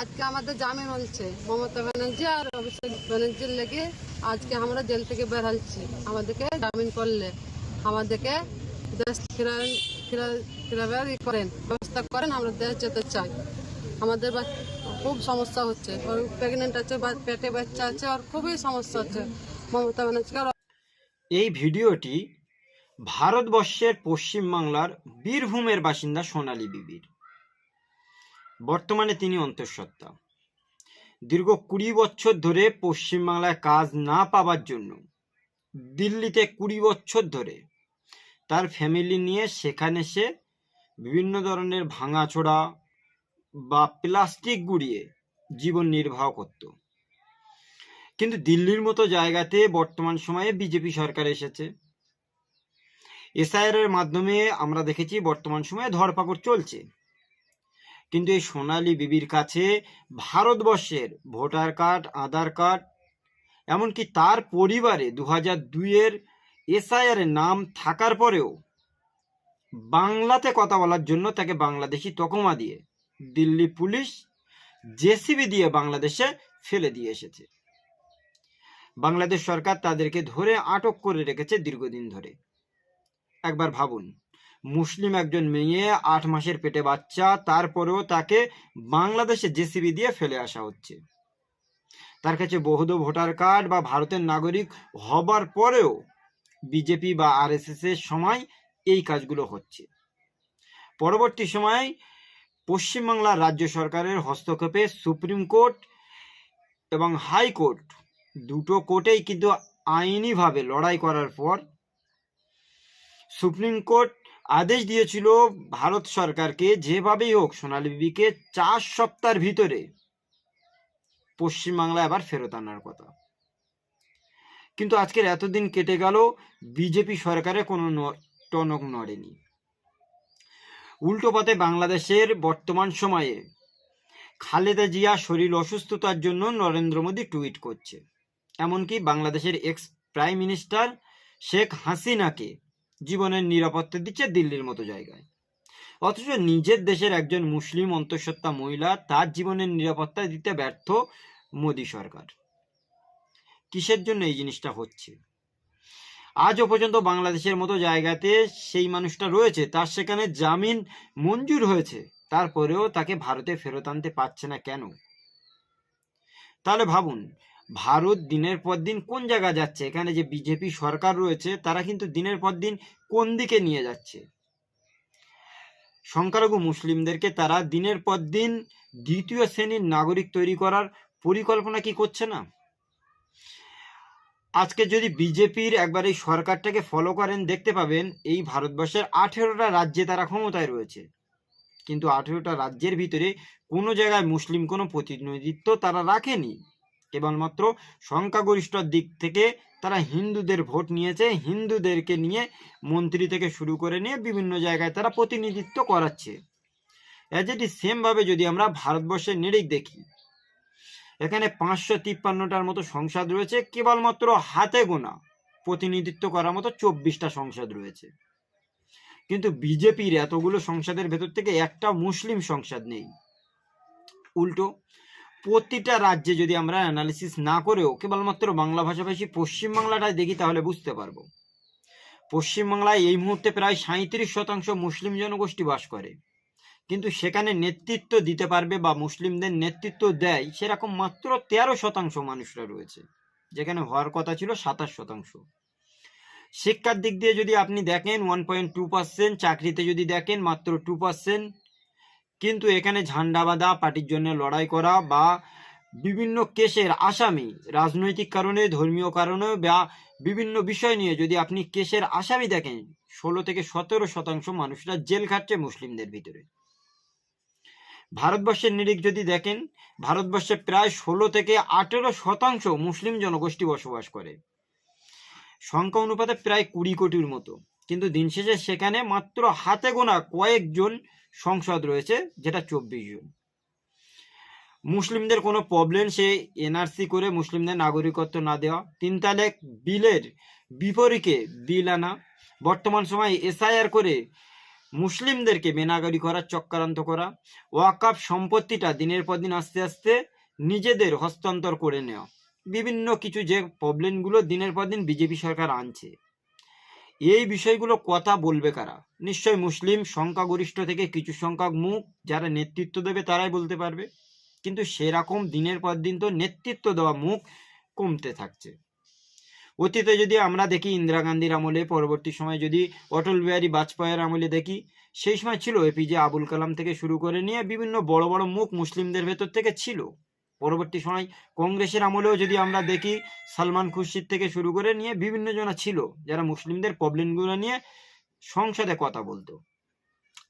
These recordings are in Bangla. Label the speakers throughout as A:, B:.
A: আজকে আমাদের জামিন হচ্ছে মমতা ব্যানার্জি আর অভিষেক ব্যানার্জির লেগে আজকে আমরা জেল থেকে বের হচ্ছি আমাদেরকে জামিন করলে আমাদেরকে দেশ ফিরা ফিরা ফিরাবার ই করেন, ব্যবস্থা করেন, আমরা দেশ যেতে চাই। আমাদের খুব সমস্যা হচ্ছে। প্রেগনেন্ট আছে, বা পেটে বাচ্চা আছে আর খুবই সমস্যা হচ্ছে। মমতা ব্যানার্জিকে
B: এই ভিডিওটি ভারতবর্ষের পশ্চিমবাংলার বীরভূমের বাসিন্দা সোনালী বিবির। বর্তমানে তিনি অন্তঃসত্ত্বা। দীর্ঘ কুড়ি বছর ধরে পশ্চিমবাংলায় কাজ না পাওয়ার জন্য দিল্লিতে কুড়ি বছর ধরে তার ফ্যামিলি নিয়ে সেখানে সে বিভিন্ন ধরনের ভাঙাচোরা বা প্লাস্টিক গুড়িয়ে জীবন নির্বাহ করত। কিন্তু দিল্লির মতো জায়গাতে বর্তমান সময়ে বিজেপি সরকার এসেছে। এসআইআর এর মাধ্যমে আমরা দেখেছি বর্তমান সময়ে ধরপাকড় চলছে। কিন্তু এই সোনালি বিবির কাছে ভারতবর্ষের ভোটার কার্ড, আধার কার্ড, এমনকি তার পরিবারে দু হাজার দুইয়ের এসআইআর নাম থাকার পরেও বাংলাতে কথা বলার জন্য তাকে বাংলাদেশি তকমা দিয়ে দিল্লি পুলিশ জেসিবি দিয়ে বাংলাদেশে ফেলে দিয়ে এসেছে। বাংলাদেশ সরকার তাদেরকে ধরে আটক করে রেখেছে দীর্ঘদিন ধরে। একবার ভাবুন মুসলিম একজন মেয়ে আট মাসের পেটে বাচ্চা, তারপরেও তাকে বাংলাদেশে জেসিবি দিয়ে ফেলে আসা হচ্ছে। তার কাছে বহুদ ভোটার কার্ড বা ভারতের নাগরিক হবার পরেও বিজেপি বা আরএসএস এর সময় এই কাজগুলো হচ্ছে। পরবর্তী সময় পশ্চিমবাংলার রাজ্য সরকারের হস্তক্ষেপে সুপ্রিম কোর্ট এবং হাইকোর্ট দুটো কোর্টেই কিন্তু আইনিভাবে লড়াই করার পর সুপ্রিম কোর্ট আদেশ দিয়েছিল ভারত সরকারকে যেভাবেই হোক সোনালী বিবিকে চার সপ্তাহের ভিতরে পশ্চিমবাংলায় আবার ফেরত আনার কথা। কিন্তু আজকের এতদিন কেটে গেল, বিজেপি সরকারে কোনো টনক নড়েনি। উল্টো পথে বাংলাদেশের বর্তমান সময়ে খালেদা জিয়া শরীর অসুস্থতার জন্য নরেন্দ্র মোদী টুইট করছে। এমনকি বাংলাদেশের এক্স প্রাইম মিনিস্টার শেখ হাসিনাকে জীবনের নিরাপত্তা দিচ্ছে দিল্লির মতো জায়গায়। অথচ নিজের দেশের একজন মুসলিম অন্তঃসত্ত্বা মহিলা তার জীবনের নিরাপত্তা দিতে ব্যর্থ মোদী সরকার। কিসের জন্য এই জিনিসটা হচ্ছে? আজও পর্যন্ত বাংলাদেশের মতো জায়গাতে সেই মানুষটা রয়েছে, তার সেখানে জামিন মঞ্জুর হয়েছে, তারপরেও তাকে ভারতে ফেরত আনতে পারছে না কেন? তাহলে ভাবুন ভারত দিনের পর দিন কোন জায়গা যাচ্ছে? এখানে যে বিজেপি সরকার রয়েছে, তারা কিন্তু দিনের পর দিন কোন দিকে নিয়ে যাচ্ছে? সংখ্যালঘু মুসলিমদেরকে তারা দিনের পর দিন দ্বিতীয় শ্রেণির নাগরিক তৈরি করার পরিকল্পনা কি করছে না? আজকে যদি বিজেপির একবার এই সরকারটাকে ফলো করেন, দেখতে পাবেন এই ভারতবর্ষের আঠেরোটা রাজ্যে তারা ক্ষমতায় রয়েছে। কিন্তু আঠেরোটা রাজ্যের ভিতরে কোনো জায়গায় মুসলিম কোনো প্রতিনিধিত্ব তারা রাখেনি। কেবলমাত্র সংখ্যাগরিষ্ঠর দিক থেকে তারা হিন্দুদের ভোট নিয়েছে, হিন্দুদেরকে নিয়ে মন্ত্রী থেকে শুরু করে নিয়ে বিভিন্ন জায়গায় তারা প্রতিনিধিত্ব করাচ্ছে। অ্যাজ এটি সেমভাবে যদি আমরা ভারতবর্ষের নিরিখ দেখি, এখানে পাঁচশো তিপ্পান্নটার মতো সংসদ রয়েছে, কেবলমাত্র হাতে গোনা প্রতিনিধিত্ব করার মতো চব্বিশটা সংসদ রয়েছে। কিন্তু বিজেপির এতগুলো সংসদের ভেতর থেকে একটা মুসলিম সংসদ নেই। উল্টো প্রতিটা রাজ্যে যদি আমরা অ্যানালিসিস না করেও কেবলমাত্র বাংলা ভাষাভাষী পশ্চিমবাংলাটাই দেখি, তাহলে বুঝতে পারব। পশ্চিমবাংলায় এই মুহূর্তে প্রায় সাঁত্রিশ শতাংশ মুসলিম জনগোষ্ঠী বাস করে। কিন্তু সেখানে নেতৃত্ব দিতে পারবে বা মুসলিমদের নেতৃত্ব দেয় সেরকম মাত্র তেরো শতাংশ মানুষরা রয়েছে, যেখানে হওয়ার কথা ছিল সাতাশ শতাংশ। শিক্ষার দিক দিয়ে যদি আপনি দেখেন ওয়ান পয়েন্ট টু পার্সেন্ট চাকরিতে যদি দেখেন, মাত্র টু পার্সেন্ট কিন্তু এখানে ঝান্ডা বাঁধা পার্টির জন্য লড়াই করা বা বিভিন্ন কেসের আসামি রাজনৈতিক কারণে, ধর্মীয় কারণে বা বিভিন্ন বিষয় নিয়ে যদি আপনি কেসের আসামি দেখেন, ষোলো থেকে সতেরো শতাংশ মানুষরা জেল খাটছে মুসলিমদের ভিতরে। ভারতবর্ষের নিরিখ যদি দেখেন, ভারতবর্ষে প্রায় ষোলো থেকে আঠেরো শতাংশ মুসলিম জনগোষ্ঠী বসবাস করে। সংখ্যা অনুপাতে প্রায় কুড়ি কোটির মতো। কিন্তু দিন শেষে সেখানে মাত্র হাতে গোনা কয়েকজন সংসদ রয়েছে, যেটা চব্বিশ জন। মুসলিমদের কোনো প্রবলেম সে এনআরসি করে মুসলিমদের নাগরিকত্ব না দেওয়া। তিন তালেক বিলের বিপরীতে বিল আনা। বর্তমান সময় এসআইআর করে মুসলিমদেরকে বেনাগরি করার চক্রান্ত করা। ওয়াকাফ সম্পত্তিটা দিনের পর দিন আস্তে আস্তে নিজেদের হস্তান্তর করে নেওয়া। বিভিন্ন কিছু যে প্রবলেমগুলো দিনের পর দিন বিজেপি সরকার আনছে। এই বিষয়গুলো কথা বলবে কারা? নিশ্চয় মুসলিম সংখ্যাগরিষ্ঠ থেকে কিছু সংখ্যক মুখ যারা নেতৃত্ব দেবে তারাই বলতে পারবে। কিন্তু সেরকম দিনের পর দিন তো নেতৃত্ব দেওয়া মুখ কমতে থাকছে। অতীতে যদি আমরা দেখি ইন্দিরা গান্ধীর আমলে, পরবর্তী সময় যদি অটল বিহারী বাজপেয়ীর আমলে দেখি, সেই সময় ছিল এপিজে আবুল কালাম থেকে শুরু করে নিয়ে বিভিন্ন বড় বড় মুখ মুসলিমদের ভেতর থেকে ছিল। পরবর্তী সময় কংগ্রেসের আমলেও যদি আমরা দেখি, সালমান খুরশিদ থেকে শুরু করে নিয়ে বিভিন্ন জনা ছিল, যারা মুসলিমদের প্রবলেমগুলো নিয়ে সংসদে কথা বলতো।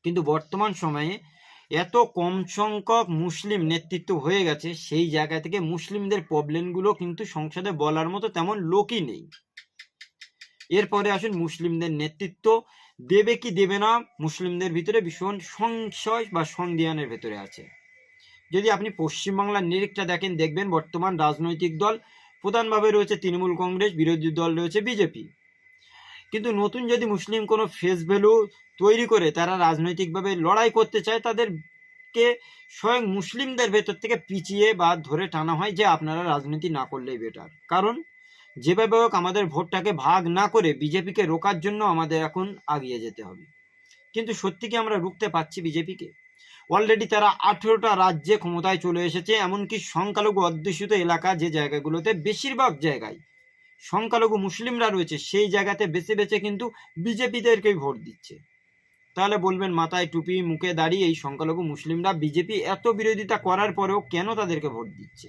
B: কিন্তু বর্তমান সময়ে এত কম সংখ্যক মুসলিম নেতৃত্ব হয়ে গেছে, সেই জায়গা থেকে মুসলিমদের প্রবলেমগুলো কিন্তু সংসদে বলার মতো তেমন লোকই নেই। এরপরে আসুন মুসলিমদের নেতৃত্ব। দেবে কি দেবে না, মুসলিমদের ভিতরে ভীষণ সংশয় বা সন্দিহানের ভেতরে আছে। যদি আপনি পশ্চিমবাংলার নিরিখটা দেখেন, দেখবেন বর্তমান রাজনৈতিক দল, প্রধানভাবে রয়েছে তৃণমূল কংগ্রেস, বিরোধী দল রয়েছে বিজেপি। কিন্তু নতুন যদি মুসলিম কোনো ফেস ভ্যালু তৈরি করে, তারা রাজনৈতিকভাবে লড়াই করতে চায়, তাদেরকে স্বয়ং মুসলিমদের ভেতর থেকে পিছিয়ে বা ধরে টানা হয় যে আপনারা রাজনীতি না করলেই বেটার কারণ যেভাবে হোক আমাদের ভোটটাকে ভাগ না করে বিজেপিকে রোকার জন্য আমাদের এখন আগিয়ে যেতে হবে। কিন্তু সত্যি কি আমরা রুখতে পারছি বিজেপিকে? অলরেডি তারা আঠেরোটা রাজ্যে ক্ষমতায় চলে এসেছে, এমনকি সংখ্যালঘু অধ্যুষিত এলাকা যে জায়গাগুলোতে বেশিরভাগ জায়গায় সংখ্যালঘু মুসলিমরা রয়েছে, সেই জায়গাতে বেছে বেছে কিন্তু বিজেপিদেরকেই ভোট দিচ্ছে। তাহলে বলবেন, মাথায় টুপি, মুখে দাঁড়িয়ে এই সংখ্যালঘু মুসলিমরা বিজেপি এত বিরোধিতা করার পরেও কেন তাদেরকে ভোট দিচ্ছে?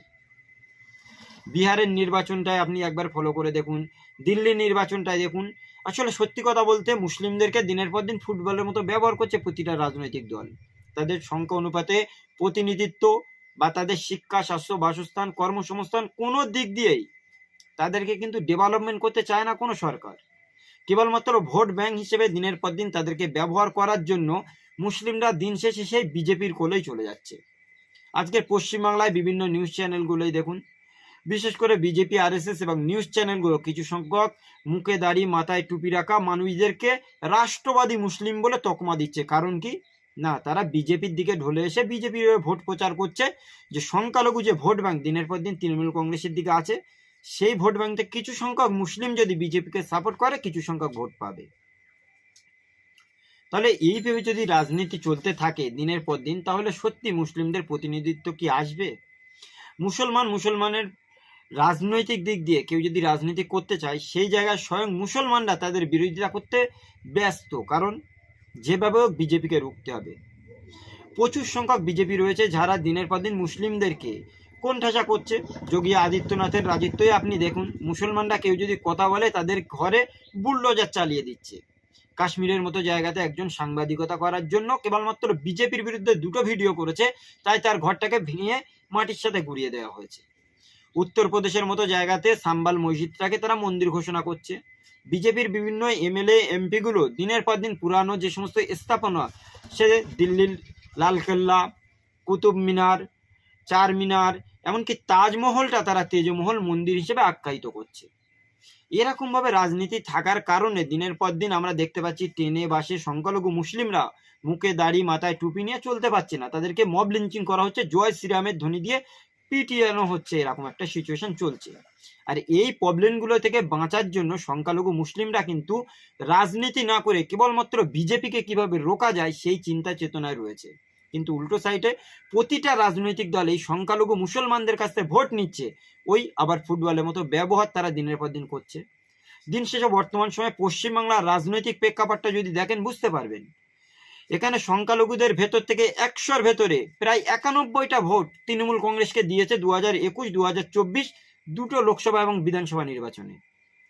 B: বিহারের নির্বাচনটায় আপনি একবার ফলো করে দেখুন, দিল্লির নির্বাচনটায় দেখুন। আসলে সত্যি কথা বলতে, মুসলিমদেরকে দিনের পর দিন ফুটবলের মতো ব্যবহার করছে প্রতিটা রাজনৈতিক দল। তাদের সংখ্যা অনুপাতে প্রতিনিধিত্ব বা তাদের শিক্ষা, স্বাস্থ্য, বাসস্থান, কর্মসংস্থান কোনো দিক দিয়েই তাদেরকে কিন্তু ডেভেলপমেন্ট করতে চায় না কোনো সরকার। কেবলমাত্র ভোট ব্যাংক হিসেবে দিনের পর দিন তাদেরকে ব্যবহার করার জন্য মুসলিমরা দিন শেষে সেই বিজেপির কোলেই চলে যাচ্ছে। আজকের পশ্চিমবাংলায় বিভিন্ন নিউজ চ্যানেলগুলোই দেখুন। বিশেষ করে বিজেপি, আরএসএস এবং নিউজ চ্যানেলগুলো কিছু সংখ্যক মুখে দাড়ি, মাথায় টুপি রাখা মানুষদেরকে রাষ্ট্রবাদী মুসলিম বলে তকমা দিচ্ছে। কারণ কি? না, তারা বিজেপির দিকে ঢলে এসে বিজেপির ভোট প্রচার করছে। যে সংখ্যালঘু যে ভোট ব্যাংক দিনের পর দিন তৃণমূল কংগ্রেসের দিকে আছে, সেই ভোট ব্যাংকে কিছু সংখ্যক মুসলিম যদি বিজেপিকে সাপোর্ট করে, কিছু সংখ্যক ভোট পাবে। তাহলে এইভাবে যদি রাজনীতি চলতে থাকে দিনের পর দিন, তাহলে সত্যি মুসলিমদের প্রতিনিধিত্ব কি আসবে? মুসলমান মুসলমানের রাজনৈতিক দিক দিয়ে কেউ যদি রাজনীতি করতে চায়, সেই জায়গায় স্বয়ং মুসলমানরা তাদের বিরোধিতা করতে ব্যস্ত। কারণ যেভাবে হোক বিজেপিকে রুখতে হবে। প্রচুর সংখ্যক বিজেপি রয়েছে যারা দিনের পর দিন মুসলিমদেরকে কোণঠাসা করছে। যোগী আদিত্যনাথের রাজত্বই আপনি দেখুন। মুসলমানরা কেউ যদি কথা বলে তাদের ঘরে বুলডোজার চালিয়ে দিচ্ছে। কাশ্মীরের মতো জায়গাতে একজন সাংবাদিকতা করার জন্য কেবলমাত্র বিজেপির বিরুদ্ধে দুটো ভিডিও করেছে, তাই তার ঘরটাকে ভেঙে মাটির সাথে গুড়িয়ে দেওয়া হয়েছে। উত্তরপ্রদেশের মতো জায়গাতে সাম্বাল মসজিদটাকে তারা মন্দির ঘোষণা করছে। বিজেপির বিভিন্ন এমএলএ, এমপিগুলো দিনের পর দিন পুরানো যে সমস্ত স্থাপনা, সে দিল্লির লালকেল্লা, কুতুব মিনার, চার মিনার, এমনকি তাজমহলটা তারা তেজমহল মন্দির হিসেবে আখ্যায়িত করছে। এরকমভাবে রাজনীতি থাকার কারণে দিনের পর দিন আমরা দেখতে পাচ্ছি ট্রেনে, বাসে সংখ্যালঘু মুসলিমরা মুখে দাড়ি, মাথায় টুপি নিয়ে চলতে পারছে না। তাদেরকে মব লিঞ্চিং করা হচ্ছে। জয় শ্রীরামের ধ্বনি দিয়ে পিটিয়ানো হচ্ছে। এরকম একটা সিচুয়েশন চলছে। আর এই প্রবলেমগুলো থেকে বাঁচার জন্য সংখ্যালঘু মুসলিমরা কিন্তু রাজনীতি না করে কেবলমাত্র বিজেপিকে কীভাবে রোকা যায় সেই চিন্তা চেতনায় রয়েছে। কিন্তু উল্টো সাইডে প্রতিটা রাজনৈতিক দল এই সংখ্যালঘু মুসলমানদের কাছ থেকে ভোট নিচ্ছে, ওই আবার ফুটবলের মতো ব্যবহার তারা দিনের পর দিন করছে। দিন শেষে বর্তমান সময়ে পশ্চিমবাংলার রাজনৈতিক প্রেক্ষাপটটা যদি দেখেন বুঝতে পারবেন। এখানে সংখ্যালঘুদের ভেতর থেকে একশোর ভেতরে প্রায় একানব্বইটা ভোট তৃণমূল কংগ্রেসকে দিয়েছে দু হাজার একুশ, দু হাজার চব্বিশ দুটো লোকসভা এবং বিধানসভা নির্বাচনে।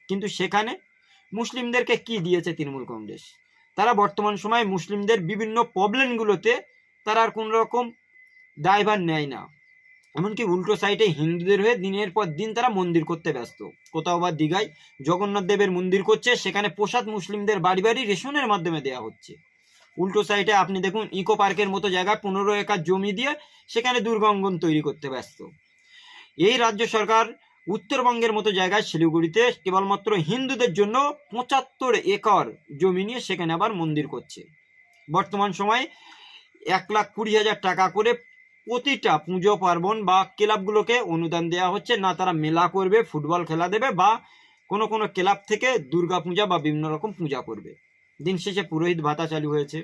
B: কিন্তু সেখানে মুসলিমদেরকে কি দিয়েছে তৃণমূল কংগ্রেস? তারা বর্তমান সময়ে মুসলিমদের বিভিন্ন প্রবলেমগুলোতে তারা আর কোনো রকম দায়ভার নেয় না। এমনকি উল্টো সাইডে হিন্দুদের হয়ে দিনের পর দিন তারা মন্দির করতে ব্যস্ত। কোথাও বা দীঘায় জগন্নাথ দেবের মন্দির করছে, সেখানে প্রসাদ মুসলিমদের বাড়ি বাড়ি রেশনের মাধ্যমে দেওয়া হচ্ছে। উল্টো সাইডে আপনি দেখুন, ইকো পার্কের মতো জায়গায় পনেরো একর জমি দিয়ে সেখানে দুর্গাঙ্গন তৈরি করতে ব্যস্ত। এই রাজ্য সরকার উত্তরবঙ্গের মতো জায়গায় শিলিগুড়িতে কেবলমাত্র হিন্দুদের জন্য পঁচাত্তর একর জমি নিয়ে সেখানে আবার মন্দির করছে। বর্তমান সময়ে এক লাখ কুড়ি হাজার টাকা করে প্রতিটা পুজো, পার্বণ বা ক্লাবগুলোকে অনুদান দেওয়া হচ্ছে। না তারা মেলা করবে, ফুটবল খেলা দেবে বা কোনো কোনো ক্লাব থেকে দুর্গা পূজা বা বিভিন্ন রকম পূজা করবে। দিন শেষে পুরোহিত ভাতা চালু হয়েছে।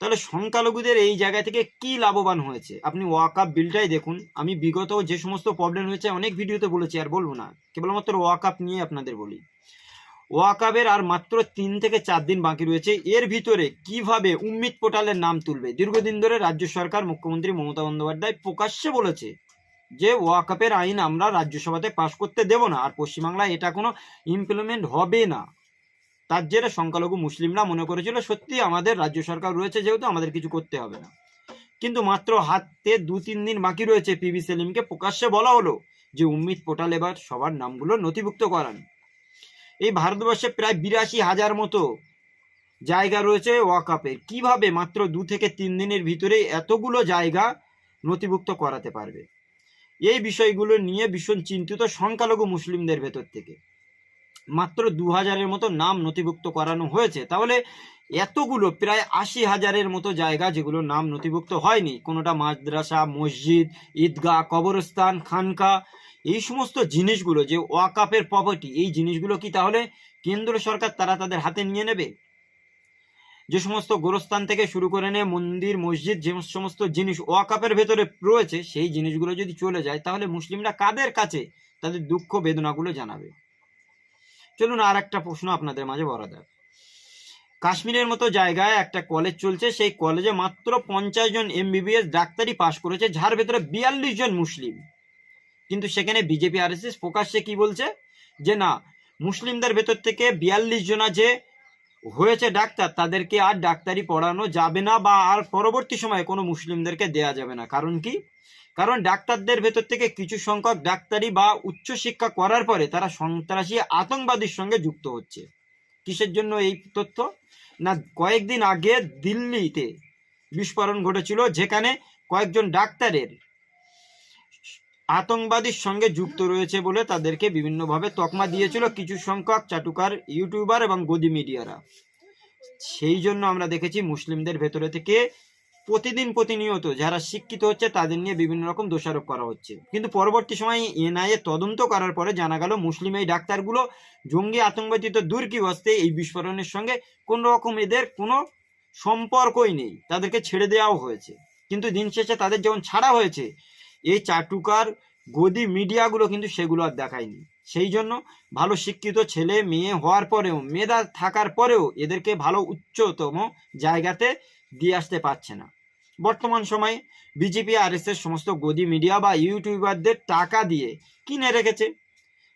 B: তাহলে সংখ্যালঘুদের এই জায়গা থেকে কি লাভবান হয়েছে? আপনি ওয়াকাপ বিলটাই দেখুন। আমি বিগত যে সমস্ত প্রবলেম হয়েছে, অনেক ভিডিওতে বলেছি, আর বলব না। কেবলমাত্র ওয়াকাপ নিয়ে আপনাদের বলি। ওয়াকাবের আর মাত্র তিন থেকে চার দিন বাকি রয়েছে। এর ভিতরে কীভাবে উম্মিদ পোর্টালের নাম তুলবে? দীর্ঘদিন ধরে রাজ্য সরকার মুখ্যমন্ত্রী মমতা বন্দ্যোপাধ্যায় প্রকাশ্যে বলেছে যে ওয়াকাপের আইন আমরা রাজ্যসভাতে পাশ করতে দেব না। আর পশ্চিমবাংলায় এটা কোনো ইমপ্লিমেন্ট হবে না। তার জেরে সংখ্যালঘু মুসলিমরা মনে করেছিল, সত্যি আমাদের রাজ্য সরকার রয়েছে, যেহেতু আমাদের কিছু করতে হবে না। কিন্তু মাত্র হাতে দু তিন দিন বাকি রয়েছে পিবি সেলিমকে প্রকাশ্যে বলা হলো যে, উম্মিদ পোর্টাল এবার সবার নামগুলো নথিভুক্ত করান। এই ভারতবর্ষে প্রায় বিরাশি হাজার মতো জায়গা রয়েছে ওয়াকাপের কীভাবে মাত্র দু থেকে তিন দিনের ভিতরে এতগুলো জায়গা নথিভুক্ত করাতে পারবে? এই বিষয়গুলো নিয়ে ভীষণ চিন্তিত সংখ্যালঘু মুসলিমদের ভেতর থেকে। মাত্র দু হাজারের মতো নাম নথিভুক্ত করানো হয়েছে। তাহলে এতগুলো, প্রায় আশি হাজারের মতো জায়গা যেগুলো নাম নথিভুক্ত হয়নি, কোনোটা মাদ্রাসা, মসজিদ, ঈদগাহ, কবরস্থান, খানকা, এই সমস্ত জিনিসগুলো যে ওয়াকাপের প্রপার্টি এই জিনিসগুলো কি তাহলে কেন্দ্র সরকার তারা তাদের হাতে নিয়ে নেবে? যে সমস্ত গোরস্থান থেকে শুরু করে নিয়ে মন্দির, মসজিদ যে সমস্ত জিনিস ওয়াকাপের ভেতরে রয়েছে, সেই জিনিসগুলো যদি চলে যায়, তাহলে মুসলিমরা কাদের কাছে তাদের দুঃখ বেদনাগুলো জানাবে? চলুন আর একটা প্রশ্ন আপনাদের মাঝে বলা যাক কাশ্মীরের মতো জায়গায় একটা কলেজ চলছে, সেই কলেজে মাত্র পঞ্চাশ জন এমবিবিএস ডাক্তারি পাশ করেছে, যার ভেতরে বিয়াল্লিশ জন মুসলিম। কিন্তু সেখানে বিজেপি আর এস প্রকাশ্যে কি বলছে? যে না, মুসলিমদের ভেতর থেকে বিয়াল্লিশ জনা যে হয়েছে ডাক্তার, তাদেরকে আর ডাক্তারি পড়ানো যাবে না বা আর পরবর্তী সময়ে কোনো মুসলিমদেরকে দেয়া যাবে না। কারণ কি? কারণ ডাক্তারদের ভেতর থেকে কিছু সংখ্যক ডাক্তারি বা উচ্চশিক্ষা করার পরে তারা সন্ত্রাসী আতঙ্কবাদীর সঙ্গে যুক্ত হচ্ছে। কিসের জন্য এই তথ্য? না, কয়েকদিন আগে দিল্লিতে বিস্ফোরণ ঘটেছিল, যেখানে কয়েকজন ডাক্তারের আতঙ্কবাদীর সঙ্গে যুক্ত রয়েছে বলে তাদেরকে বিভিন্নভাবে তকমা দিয়েছিল কিছু সংখ্যক চাটুকার ইউটিউবার এবং গদি মিডিয়ারা। সেই জন্য আমরা দেখেছি মুসলিমদের ভেতরে থেকে প্রতিদিন প্রতিনিয়ত যারা শিক্ষিত হচ্ছে তাদের নিয়ে বিভিন্ন রকম দোষারোপ করা হচ্ছে। কিন্তু পরবর্তী সময়ে এনআইএ তদন্ত করার পরে জানা গেল, মুসলিম এই ডাক্তারগুলো জঙ্গি আতঙ্কবাদী তো দূর কি বস্তে এই বিস্ফোরণের সঙ্গে কোনো রকম এদের কোনো সম্পর্কই নেই। তাদেরকে ছেড়ে দেওয়াও হয়েছে। কিন্তু দিন শেষে তাদের যখন ছাড়া হয়েছে, এই চাটুকার গদি মিডিয়াগুলো কিন্তু সেগুলো আর দেখায়নি। সেই জন্য ভালো শিক্ষিত ছেলে, মেয়ে হওয়ার পরেও, মেধা থাকার পরেও এদেরকে ভালো উচ্চতম জায়গাতে দিয়ে আসতে পারছে না। বর্তমান সময়ে বিজেপি আর এস এর সমস্ত গদি মিডিয়া বা ইউটিউবারদের টাকা দিয়ে কিনে রেখেছে।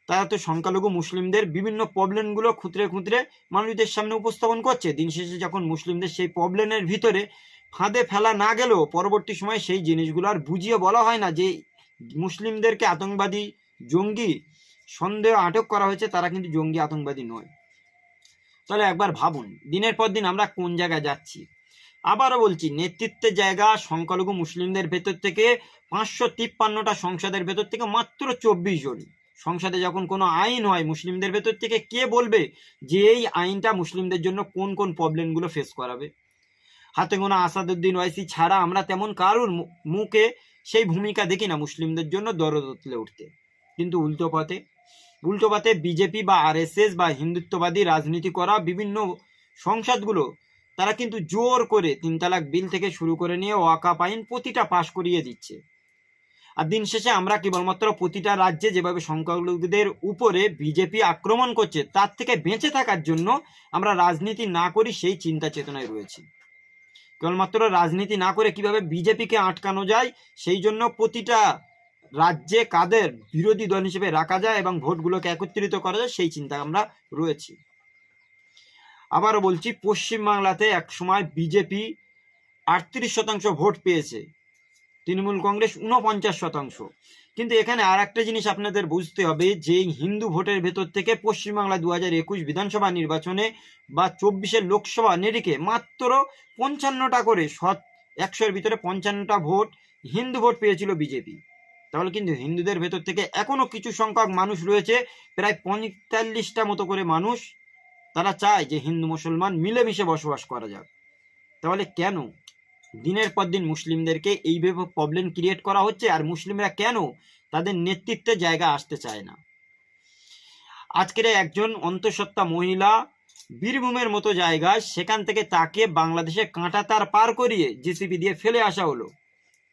B: তারা তো সংখ্যালঘু মুসলিমদের বিভিন্ন প্রবলেমগুলো খুঁতরে খুঁতরে মানুষদের সামনে উপস্থাপন করছে। দিন শেষে যখন মুসলিমদের সেই প্রবলেমের ভিতরে ফাঁদে ফেলা না গেলেও পরবর্তী সময় সেই জিনিসগুলো আর বুঝিয়ে বলা হয় না যে মুসলিমদেরকে আতঙ্কবাদী জঙ্গি সন্দেহ আটক করা হয়েছে, তারা কিন্তু জঙ্গি আতঙ্কবাদী নয়। তাহলে একবার ভাবুন, দিনের পর দিন আমরা কোন জায়গায় যাচ্ছি? আবারও বলছি, নেতৃত্বের জায়গা সংখ্যালঘু মুসলিমদের ভেতর থেকে পাঁচশো তিপ্পান্নটা সংসদের ভেতর থেকে মাত্র চব্বিশ জন। সংসদে যখন কোনো আইন হয় মুসলিমদের ভেতর থেকে, কে বলবে যে এই আইনটা মুসলিমদের জন্য কোন কোন প্রবলেমগুলো ফেস করাবে? হাতে গোনা আসাদুদ্দিন ওয়াইসি ছাড়া আমরা তেমন কারুর মুখে সেই ভূমিকা দেখি না মুসলিমদের জন্য দরদ তুলে উঠতে। কিন্তু উল্টো পথে উল্টো পথে বিজেপি বা আরএসএস বা হিন্দুত্ববাদী রাজনীতি করা বিভিন্ন সংসদগুলো তারা কিন্তু জোর করে তিন তালাক বিল থেকে শুরু করে নিয়ে ওয়াকাপ আইন প্রতিটা পাশ করিয়ে দিচ্ছে। আর দিন শেষে আমরা কেবলমাত্র প্রতিটা রাজ্যে যেভাবে সংখ্যালঘুদের উপরে বিজেপি আক্রমণ করছে, তার থেকে বেঁচে থাকার জন্য আমরা রাজনীতি না করি সেই চিন্তা চেতনায় রয়েছি। কেবলমাত্র রাজনীতি না করে কীভাবে বিজেপিকে আটকানো যায়, সেই জন্য প্রতিটা রাজ্যে কাদের বিরোধী দল হিসেবে রাখা যায় এবং ভোটগুলোকে একত্রিত করা যায়, সেই চিন্তা আমরা রয়েছি। আবারও বলছি পশ্চিমবাংলাতে এক সময় বিজেপি আটত্রিশ শতাংশ ভোট পেয়েছে। তৃণমূল কংগ্রেস উনপঞ্চাশ শতাংশ। কিন্তু এখানে আর একটা জিনিস আপনাদের বুঝতে হবে, যে হিন্দু ভোটের ভেতর থেকে পশ্চিমবাংলা দু হাজার একুশ বিধানসভা নির্বাচনে বা চব্বিশের লোকসভা নিরিখে মাত্র পঞ্চান্নটা করে সৎ একশোর ভিতরে পঞ্চান্নটা ভোট হিন্দু ভোট পেয়েছিল বিজেপি। তাহলে কিন্তু হিন্দুদের ভেতর থেকে এখনও কিছু সংখ্যক মানুষ রয়েছে, প্রায় পঁয়তাল্লিশটা মতো করে মানুষ তারা চায় যে হিন্দু মুসলমান মিলেমিশে বসবাস করা যাক। তাহলে কেন? দিনের পর দিন মুসলিমদেরকে এইভাবে প্রবলেম ক্রিয়েট করা হচ্ছে আর মুসলিমরা কেন তাদের নেতৃত্বে জায়গা আসতে চায় না? আজকের একজন অন্তঃসত্ত্বা মহিলা বীরভূমের মতো জায়গায় সেখান থেকে তাকে বাংলাদেশে কাঁটা তার পার করিয়ে জিসিপি দিয়ে ফেলে আসা হলো।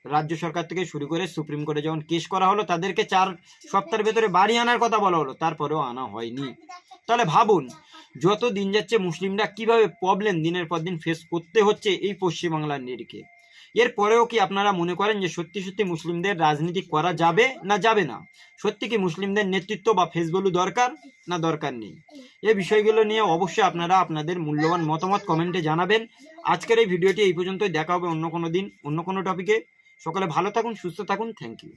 B: রাজ্য সরকার থেকে শুরু করে সুপ্রিম কোর্টে যখন কেস করা হলো, তাদেরকে চার সপ্তাহের ভেতরে বাড়ি আনার কথা বলা হলো। তারপরেও আনা হয়নি। তাহলে ভাবুন, যত দিন যাচ্ছে মুসলিমরা কীভাবে প্রবলেম দিনের পর দিন ফেস করতে হচ্ছে এই পশ্চিমবাংলার নিরিখে। এরপরেও কি আপনারা মনে করেন যে সত্যি সত্যি মুসলিমদের রাজনীতি করা যাবে না যাবে না? সত্যি কি মুসলিমদের নেতৃত্ব বা ফেসবুলু দরকার না দরকার নেই? এই বিষয়গুলো নিয়ে অবশ্যই আপনারা আপনাদের মূল্যবান মতামত কমেন্টে জানাবেন। আজকের এই ভিডিওটি এই পর্যন্তই। দেখা হবে অন্য কোনো দিন, অন্য কোনো টপিকে সকলে ভালো থাকুন, সুস্থ থাকুন। Thank you